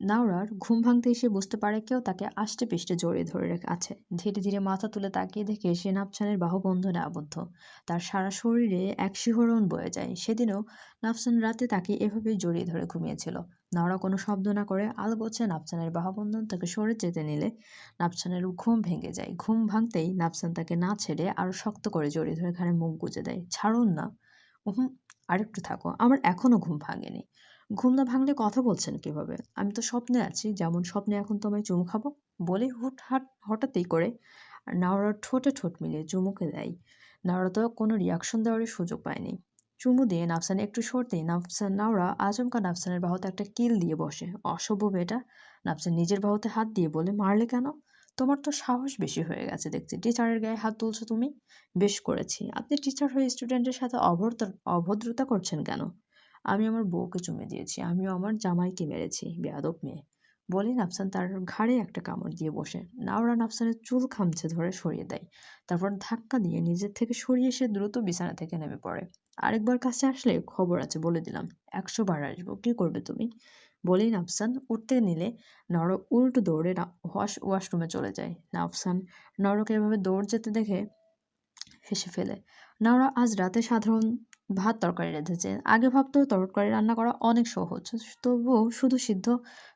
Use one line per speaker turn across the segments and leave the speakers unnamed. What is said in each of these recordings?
নাওরার ঘুম ভাঙতে এসে বুঝতে পারে কেউ, তাকে আষ্টে পিষ্টে জড়িয়ে ধরে আছে। ধীরে ধীরে মাথা তুলে তাকিয়ে দেখে সে নাফসানের বাহুবন্ধনে আবদ্ধ। তার সারা শরীরে এক শিহরণ বয়ে যায়। সেদিনও নাফসান রাতে তাকে এভাবেই জড়িয়ে ধরে ঘুমিয়েছিল। নাওরা কোনো শব্দ না করে আলগোছে নাফসানের বাহুবন্ধন তাকে সরে যেতে নিলে নাফসানের ঘুম ভেঙে যায়। ঘুম ভাঙতেই নাফসান তাকে না ছেড়ে আরও শক্ত করে জড়িয়ে ধরে ঘাড়ে মুখ গুজে দেয়। ছাড়ুন না। হুম আরেকটু থাকো। আমার এখনও ঘুম ভাঙেনি। ঘুম না ভাঙলে কথা বলছেন কীভাবে? আমি তো স্বপ্নে আছি, যেমন স্বপ্নে এখন তোমায় চুমু খাব বলে হুট হাট হঠাৎই করে নাওরার ঠোঁটে ঠোঁট মিলিয়ে চুমুকে দেয়। নাওরা তো কোনো রিয়াকশন দেওয়ারই সুযোগ পায়নি। চুমু দিয়ে নাফসান একটু সরতেই নাফসান নাওরা আচমকা নাফসানের বাহুতে একটা কিল দিয়ে বসে। অসভ্য বেটা নাফসান নিজের বাহুতে হাত দিয়ে বলে, মারলে কেন? তোমার তো সাহস বেশি হয়ে গেছে দেখছি। টিচারের গায়ে হাত তুলছো তুমি? বেশ করেছি। আপনি টিচার হয়ে স্টুডেন্টের সাথে অভদ্র, অভদ্রতা করছেন কেন? আমি আমার বউকে চুমে দিয়েছি, আমিও আমার জামাইকে মেরেছি, বেয়াদব মেয়ে। বলে নাফসান তার ঘাড়ে একটা কামড় দিয়ে বসে। নাওরা নাফসানের চুল খামছে ধরে সরিয়ে দেয়। তারপর ধাক্কা দিয়ে নিজের থেকে সরিয়ে সে দ্রুত বিছানা থেকে নেমে পড়ে। আরেকবার কাছে আসলে খবর আছে বলে দিলাম। একশো বার আসব, কী করবে তুমি? বলেই নাফসান উঠতে নিলে নর উল্টো দৌড়ে ওয়াশ, ওয়াশরুমে চলে যায়। নাফসান নরকে এভাবে দৌড় যেতে দেখে হেসে ফেলে। নরা আজ রাতে সাধারণ ভাত তরকারি রেঁধেছে। আগে ভাবতো তরকারি রান্না করা অনেক সহজ, তবুও শুধু সিদ্ধ,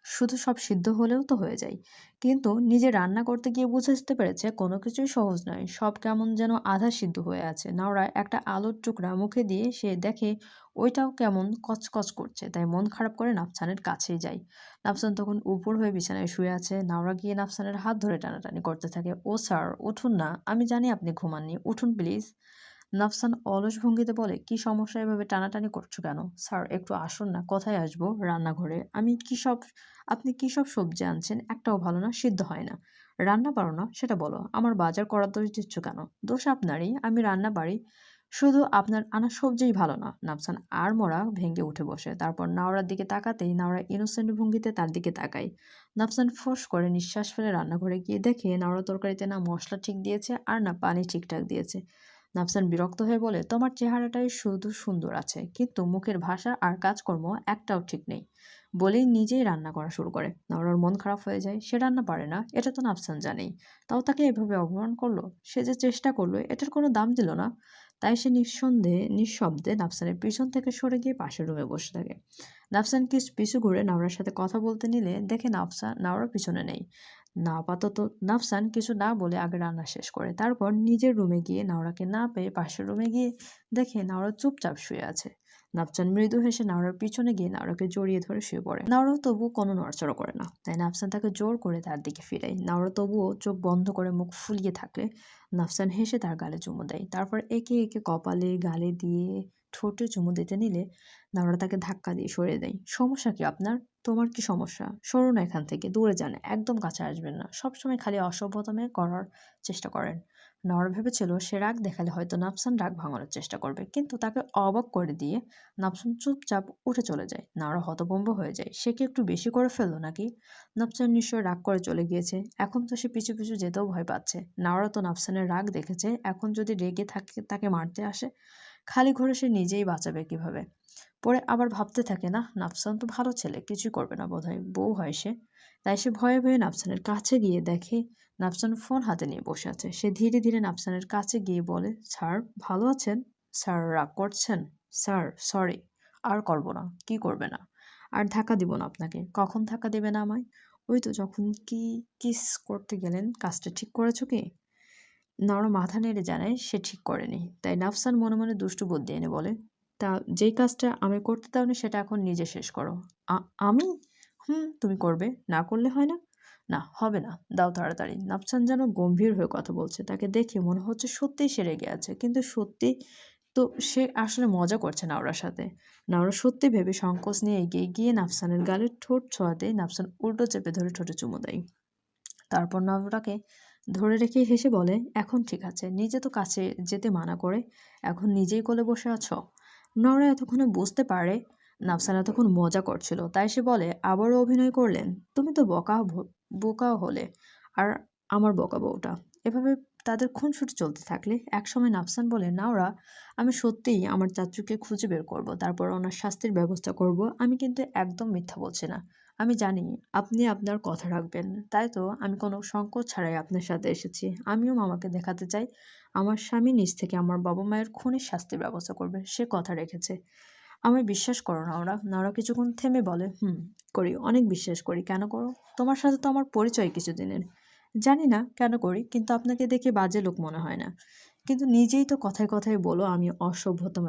শুধু সব সিদ্ধ হলেও তো হয়ে যায়। কিন্তু নিজে রান্না করতে গিয়ে বুঝতে পেরেছে কোনো কিছুই সহজ নয়। সব কেমন যেন আধা সিদ্ধ হয়ে আছে। নাওরা একটা আলুর টুকরা মুখে দিয়ে সে দেখে ওইটাও কেমন কচকচ করছে। তাই মন খারাপ করে নাফসানের কাছেই যায়। নাফসান তখন উপর হয়ে বিছানায় শুয়ে আছে। নাওরা গিয়ে নাফসানের হাত ধরে টানাটানি করতে থাকে। ও স্যার, উঠুন না। আমি জানি আপনি ঘুমাননি। উঠুন, প্লিজ। নাফসান অলস ভঙ্গিতে বলে, কি সমস্যা এভাবে টানাটানি করছ কেন? স্যার, একটু আসুন না, কোথায় আসব রান্নাঘরে? আমি কি সব, আপনি কি সব সবজি আনছেন? একটাও ভালো না, সিদ্ধ হয় না। রান্না পারো না? সেটা বলো, আমার বাজার করার দোষ দিচ্ছ কেন? দোষ আপনারই, আমি রান্না পারি। শুধু আপনার আনা সবজিই ভালো না। নাফসান আর মোড়া ভেঙে উঠে বসে, তারপর নাওরার দিকে তাকাতেই নাওরা ইনোসেন্ট ভঙ্গিতে তার দিকে তাকায়। নাফসান ফোস করে নিঃশ্বাস ফেলে রান্নাঘরে গিয়ে দেখে নাওরা তরকারিতে না মশলা ঠিক দিয়েছে, আর না পানি ঠিকঠাক দিয়েছে। নাফসান বিরক্ত হয়ে বলে, তোমার চেহারাটাই শুধু সুন্দর আছে, কিন্তু মুখের ভাষা আর কাজকর্ম একটাও ঠিক নেই। বলেই নিজেই রান্না করা শুরু করে। নাওরার মন খারাপ হয়ে যায়, সে রান্না পারে না, এটা তো নাফসান জানেই। তাও তাকে এভাবে অপমান করল? সে যে চেষ্টা করল, এটার কোনো দাম দিল না? তাই সে নিঃসন্দেহে, নিঃশব্দে নাফসানের পিছন থেকে সরে গিয়ে পাশের রুমে বসে থাকে। নাফসান কিছু পিছু ঘুরে নাওরার সাথে কথা বলতে নিলে দেখে নাফসান নাওরা পিছনে নেই। না আপাতত নাফসান কিছু না বলে আগে রান্না শেষ করে, তারপর নিজের রুমে গিয়ে নাওরাকে না পেয়ে পাশের রুমে গিয়ে দেখে নাওরা চুপচাপ শুয়ে আছে। নাফসান মৃদু হেসে নাওরার পিছনে গিয়ে নাওরাকে জড়িয়ে ধরে শুয়ে পড়ে। নাওরাও তবুও কোনো নড়চড়া করে না। তাই নাফসান তাকে জোর করে তার দিকে ফিরায়। নাওরা তবুও চোখ বন্ধ করে মুখ ফুলিয়ে থাকলে নাফসান হেসে তার গালে চুমু দেয়। তারপর একে একে কপালে, গালে দিয়ে ঠোঁটে চুমু দিতে নিলে নাওরা তাকে ধাক্কা দিয়ে সরিয়ে দেয়। সমস্যা কি আপনার? তোমার কি সমস্যা? সরুন এখান থেকে, দূরে যান। একদম কাছে আসবেন না। সবসময় খালি অসভ্যতমে করার চেষ্টা করেন। নর ভেবেছিল সে রাগ দেখালে হয়তো নাফসান রাগ ভাঙানোর চেষ্টা করবে, কিন্তু তাকে অবাক করে দিয়ে নাফসান চুপচাপ উঠে চলে যায়। নারা হতভম্ব হয়ে যায়। সে কি একটু বেশি করে ফেলল নাকি? নাফসান নিশ্চয় রাগ করে চলে গিয়েছে। এখন তো সে পিছু পিছু যেতেও ভয় পাচ্ছে। নাওরা তো নাফসানের রাগ দেখেছে। এখন যদি রেগে থাকে, তাকে মারতে আসে, খালি ঘরে সে নিজেই বাঁচাবে কীভাবে? পরে আবার ভাবতে থাকে না নাফসান তো ভালো ছেলে, কিছুই করবে না বোধহয়। বউ হয় সে। তাই সে ভয়ে ভয়ে নাফসানের কাছে গিয়ে দেখে নাফসান ফোন হাতে নিয়ে বসে আছে। সে ধীরে ধীরে নাফসানের কাছে গিয়ে বলে, স্যার, ভালো আছেন? স্যার, রাগ করছেন? স্যার, সরি, আর করব না, কি করবে না? আর ধাক্কা দিব না আপনাকে, কখন ধাক্কা দেবে না আমায়? ওই তো, যখন কি কিস করতে গেলেন, কাজটা ঠিক করেছ কি? নর মাথা নেড়ে জানায়, সে ঠিক করেনি। তাই নাফসান মনে মনে দুষ্টু বুদ্ধি এনে বলে, তা যেই কাজটা আমি করতে দাওনি, সেটা এখন নিজে শেষ করো। আমি? হুম, তুমি করবে, না করলে হয় না। না, হবে না, দাও তাড়াতাড়ি। নাফসান যেন গম্ভীর হয়ে কথা বলছে, তাকে দেখে মনে হচ্ছে সত্যিই সে রেগে আছে, কিন্তু সত্যি তো সে আসলে মজা করছে নাওরার সাথে। নাওরা সত্যি ভেবে সংকোচ নিয়ে এগিয়ে গিয়ে নাফসানের গালে ঠোঁট ছোঁয়াতে নাফসান উল্টো চেপে ধরে ঠোঁটে চুমু দেয়। তারপর নাওরাকে ধরে রেখে হেসে বলে, এখন ঠিক আছে, নিজে তো কাছে যেতে মানা করে, এখন নিজেই কোলে বসে আছো। নরা এতক্ষণে বুঝতে পারে, নাফসান এতক্ষণ মজা করছিল, তাই সে বলে, আবারও অভিনয় করলেন? তুমি তো বকা বোকাও হলে আর আমার বকা বউটা। এভাবে তাদের খুনসুটি চলতে থাকলে একসময় নাফসান বলে নাওরা আমি সত্যিই আমার চাচুকে খুঁজে বের করব, তারপর ওনার শাস্তির ব্যবস্থা করব। আমি কিন্তু একদম মিথ্যা বলছি না। আমি জানি আপনি আপনার কথা রাখবেন। তাই তো আমি কোনো সংকোচ ছাড়াই আপনার সাথে এসেছি। আমিও মামাকে দেখাতে চাই। আমার স্বামী নিজ থেকে আমার বাবা মায়ের খুনের শাস্তির ব্যবস্থা করবে। সে কথা রেখেছে। আমায় বিশ্বাস করো না ওরা। না, ওরা কিছুক্ষণ থেমে বলে, হুম, করি। অনেক বিশ্বাস করি। কেন করো? তোমার সাথে তো আমার পরিচয় কিছুদিনের। জানি না কেন করি, কিন্তু আপনাকে দেখে বাজে লোক মনে হয় না। কিন্তু নিজেই তো কথায় কথায় বলো, আমি অসভ্যতম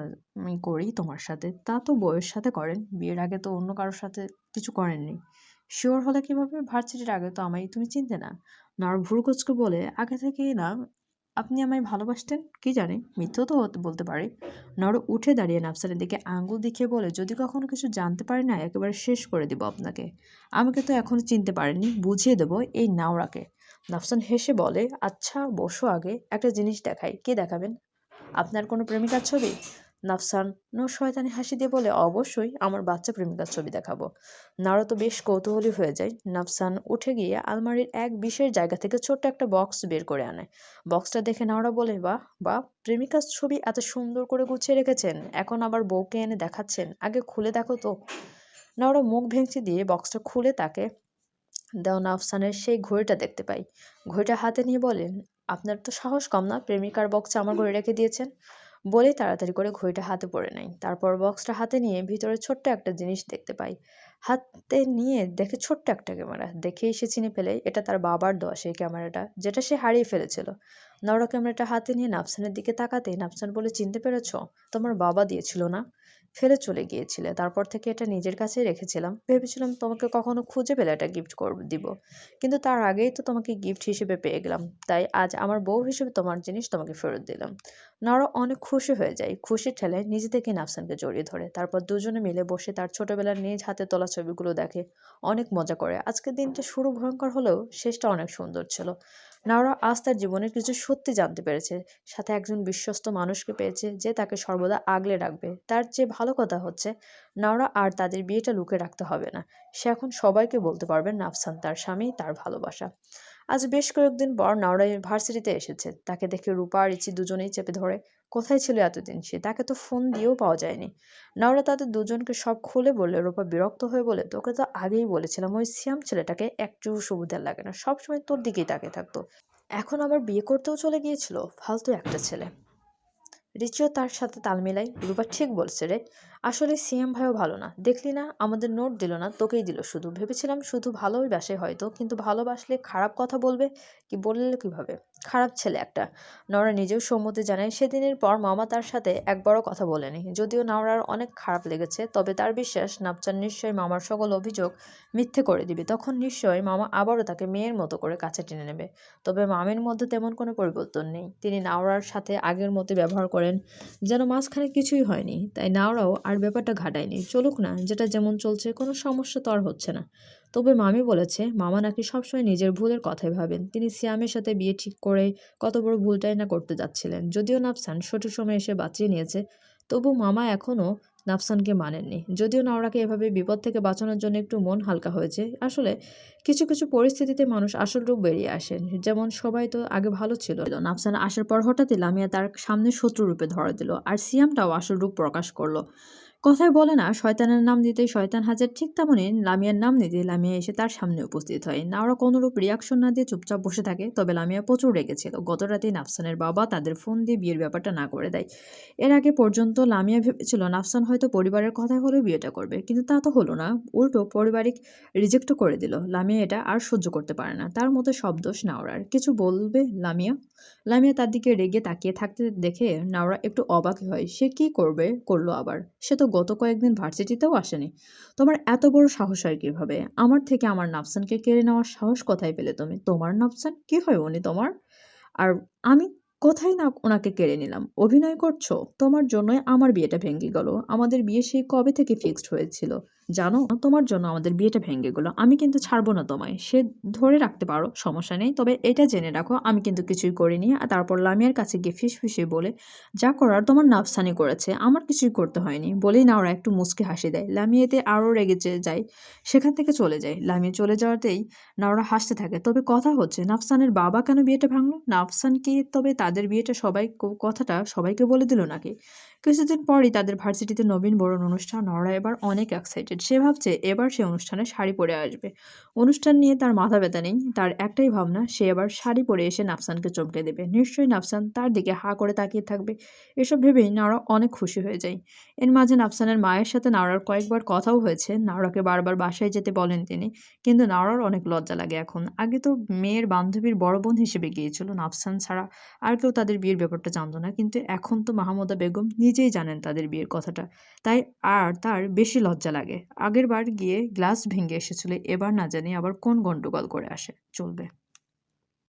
করি তোমার সাথে। তা তো বউয়ের সাথে করেন। বিয়ের আগে তো অন্য কারোর সাথে কিছু করেননি। শিওর হলে কীভাবে? ভার্সিটির আগে তো আমায়, তুমি চিনতে না। নার ভুরুকোচকে বলে, আগে থেকেই না আপনি আমায় ভালোবাসতেন? কি জানে? মিথ্যেও তো বলতে পারে। নর উঠে দাঁড়িয়ে নাফসানের দিকে আঙুল দেখিয়ে বলে, যদি কখনো কিছু জানতে পারি না, একেবারে শেষ করে দিব আপনাকে। আমাকে তো এখনও চিনতে পারেনি বুঝিয়ে দেবো এই নাওরাকে নাফসান হেসে বলে আচ্ছা বসো আগে, একটা জিনিস দেখাই। কে দেখাবেন? আপনার কোনো প্রেমিকার ছবি? নাফসান নো শয়তানি হাসি দিয়ে বলে, অবশ্যই আমার বাচ্চা প্রেমিকার ছবি দেখাবো। নারো তো বেশ কৌতূহলী হয়ে যায়। নাফসান উঠে গিয়ে আলমারির এক বিশেষ জায়গা থেকে ছোট্ট একটা বক্স বের করে আনে। বক্সটা দেখে নাওরা বলে, বাহ বা প্রেমিকার ছবি এত সুন্দর করে গুছিয়ে রেখেছেন। এখন আবার বউকে এনে দেখাচ্ছেন। আগে খুলে দেখো তো। নাওরা মুখ ভেঙচি দিয়ে বক্সটা খুলে তাকে দেওয়ান আফসানের সেই ঘড়িটা দেখতে পাই। ঘড়িটা হাতে নিয়ে বলেন আপনার তো সাহস কম না প্রেমিকার বক্সে আমার ঘড়ি রেখে দিয়েছেন? বলেই তাড়াতাড়ি করে ঘড়িটা হাতে পড়ে নেয়। তারপর বক্সটা হাতে নিয়ে ভিতরে ছোট্ট একটা জিনিস দেখতে পাই। হাতে নিয়ে দেখে ছোট্ট একটা ক্যামেরা। দেখেই সে চিনে ফেলে এটা তার বাবার দেওয়া সেই ক্যামেরাটা, যেটা সে হারিয়ে ফেলেছিল। নড়া ক্যামেরাটা হাতে নিয়ে নাফসানের দিকে তাকাতে নাফসান বলে, চিনতে পেরেছ? তোমার বাবা দিয়েছিল না? ফেলে চলে গিয়েছিলে। তারপর থেকে এটা নিজের কাছে রেখেছিলাম। ভেবেছিলাম তোমাকে কখনো খুঁজে পেলে এটা গিফট কর দিব। কিন্তু তার আগেই তো তোমাকে গিফট হিসেবে পেয়ে গেলাম। তাই আজ আমার বউ হিসেবে তোমার জিনিস তোমাকে ফেরত দিলাম। নরা অনেক খুশি হয়ে যায়। খুশি ঠেলে নিজে থেকে নাফসানকে জড়িয়ে ধরে। তারপর দুজনে মিলে বসে তার ছোটবেলার নিজ হাতে তোলা ছবিগুলো দেখে। অনেক মজা করে। আজকের দিনটা শুরু ভয়ঙ্কর হলেও শেষটা অনেক সুন্দর ছিল। নাওরা আজ তার জীবনের কিছু সত্যি জানতে পেরেছে। সাথে একজন বিশ্বস্ত মানুষকে পেয়েছে যে তাকে সর্বদা আগলে রাখবে। তার চেয়ে ভালো কথা হচ্ছে নাওরা আর তাদের বিয়েটা লুকে রাখতে হবে না। সে এখন সবাইকে বলতে পারবে নাফসান তার স্বামী, তার ভালোবাসা। আজ বেশ কয়েকদিন পর নাওড়া ইউনিভার্সিটিতে এসেছে। তাকে দেখে রূপা আর ইচি দুজনেই চেপে ধরে, কোথায় ছিল এতদিন? সে তাকে তো ফোন দিয়েও পাওয়া যায়নি। নাওড়া তাদের দুজনকে সব খুলে বললে, রূপা, বিরক্ত হয়ে বলে, তোকে তো আগেই বলেছিলাম, ওই সিয়াম ছেলেটাকে একটু সুবিধার লাগে না। সবসময় তোর দিকেই তাকে থাকতো। এখন আবার বিয়ে করতেও চলে গিয়েছিল, ফালতু একটা ছেলে। রিচিও তার সাথে তাল মেলাই রূপা ঠিক বলছে রে। আসলে সিএম ভাইও ভালো না। দেখলি না? আমাদের নোট দিল না, তোকেই দিল শুধু। ভেবেছিলাম শুধু ভালোই বাসে হয়তো, কিন্তু ভালোবাসলে খারাপ কথা বলবে? কি বললে কীভাবে? খারাপ ছেলে একটা। নওরা নিজেও সম্মতি জানায়, সেদিনের পর মামা তার সাথে একবারও কথা বলেনি। যদিও নওরার অনেক খারাপ লেগেছে, তবে তার বিশ্বাস, নাপচান নিশ্চয়ই মামার সকল অভিযোগ মিথ্যে করে দিবে। তখন নিশ্চয়ই মামা আবারও তাকে মেয়ের মতো করে কাছে টেনে নেবে। তবে মামের মধ্যে তেমন কোনো পরিবর্তন নেই। তিনি নাওরার সাথে আগের মতো ব্যবহার করেন, যেন মাঝখানে কিছুই হয়নি। তাই নাওরাও আর ব্যাপারটা ঘাটায়নি। চলুক না, যেটা যেমন চলছে, কোনো সমস্যা তো আর হচ্ছে না। তবে মামি বলেছে, মামা নাকি সবসময় নিজের ভুলের কথাই ভাবেন। তিনি সিয়ামের সাথে বিয়ে ঠিক করে কত বড় ভুলটাই না করতে যাচ্ছিলেন। যদিও নাফসান সঠিক সময় এসে বাঁচিয়ে নিয়েছে, তবু মামা এখনও নাফসানকে মানেননি। যদিও নাওরাকে এভাবে বিপদ থেকে বাঁচানোর জন্য একটু মন হালকা হয়েছে। আসলে কিছু কিছু পরিস্থিতিতে মানুষ আসল রূপ বেরিয়ে আসেন যেমন সবাই তো আগে ভালো ছিল। নাফসান আসার পর হঠাৎই লামিয়া তার সামনে শত্রু রূপে ধরা দিল, আর সিয়ামটাও আসল রূপ প্রকাশ করল। কথায় বলে না, শয়তানের নাম দিতেই শয়তান হাজার ঠিক তেমনই লামিয়ার নাম নিতে লামিয়া এসে তার সামনে উপস্থিত হয়। নাওরা কোনোরূপ রিয়াকশন না দিয়ে চুপচাপ বসে থাকে, তবে লামিয়া প্রচুর রেগেছিল। গত রাতে নাফসানের বাবা তাদের ফোন দিয়ে বিয়ের ব্যাপারটা না করে দেয়। এর আগে পর্যন্ত লামিয়া ভেবেছিল নাফসান হয়তো পরিবারের কথায় হলেও বিয়েটা করবে, কিন্তু তা তো হলো না। উল্টো পারিবারিক রিজেক্টও করে দিল। লামিয়া এটা আর সহ্য করতে পারে না। তার মতো সব দোষ নাওরার। কিছু বলবে লামিয়া? লামিয়া তার দিকে রেগে তাকিয়ে থাকতে দেখে নাওরা একটু অবাক হয়। সে কি করবে, করল আবার? সে তো গত কয়েকদিন ভার্সিটিতেও আসেনি। তোমার এত বড় সাহস হয় কীভাবে? আমার থেকে আমার নাফসানকে কেড়ে নেওয়ার সাহস কোথায় পেলে তুমি? তোমার নাফসান? কি হয় উনি তোমার? আর আমি কোথায় না ওনাকে কেড়ে নিলাম? অভিনয় করছ? তোমার জন্যই আমার বিয়েটা ভেঙে গেল। আমাদের বিয়ে সেই কবে থেকে ফিক্সড হয়েছিল? জানো, তোমার জন্য আমাদের বিয়েটা ভেঙে গেলো। আমি কিন্তু ছাড়বো না তোমায়। সে ধরে রাখতে পারো, সমস্যা নেই। তবে এটা জেনে রাখো, আমি কিন্তু কিছুই করিনি। আর তারপর লামিয়ার কাছে গিয়ে ফিস ফিসে বলে, যা করার তোমার নাফসানি করেছে, আমার কিছুই করতে হয়নি। বলেই না, ওরা একটু মুসকে হাসি দেয়। লামিয়াতে আরও রেগে যায়, সেখান থেকে চলে যায়। লামিয়া চলে যাওয়াতেই নাওরা হাসতে থাকে। তবে কথা হচ্ছে, নাফসানের বাবা কেন বিয়েটা ভাঙলো? নাফসান কি তবে তাদের বিয়েটা সবাই কথাটা সবাইকে বলে দিল নাকি? কিছুদিন পরই তাদের ভার্সিটিতে নবীন বরণ অনুষ্ঠান নড়া এবার অনেক এক্সাইটেড সে ভাবছে এবার সে অনুষ্ঠানে শাড়ি পরে আসবে। অনুষ্ঠান নিয়ে তার মাথা ব্যথা নেই, তার একটাই ভাবনা, সে এবার শাড়ি পরে এসে নাফসানকে চমকে দেবে। নিশ্চয়ই নাফসান তার দিকে হা করে তাকিয়ে থাকবে। এসব ভেবেই নাওরা অনেক খুশি হয়ে যায়। এর মাঝে নাফসানের মায়ের সাথে নাওরার কয়েকবার কথাও হয়েছে। নাওরাকে বারবার বাসায় যেতে বলেন তিনি, কিন্তু নাওরার অনেক লজ্জা লাগে এখন। আগে তো মেয়ের বান্ধবীর বড় বোন হিসেবে গিয়েছিল। নাফসান ছাড়া আর কেউ তাদের বিয়ের ব্যাপারটা জানতো না, কিন্তু এখন তো মাহমুদা বেগম নিজেই জানেন তাদের বিয়ের কথাটা। তাই আর তার বেশি লজ্জা লাগে। আগের বার গিয়ে গ্লাস ভেঙে এসেছিল, এবার না জানি আবার কোন গন্ডগোল করে আসে। চলবে।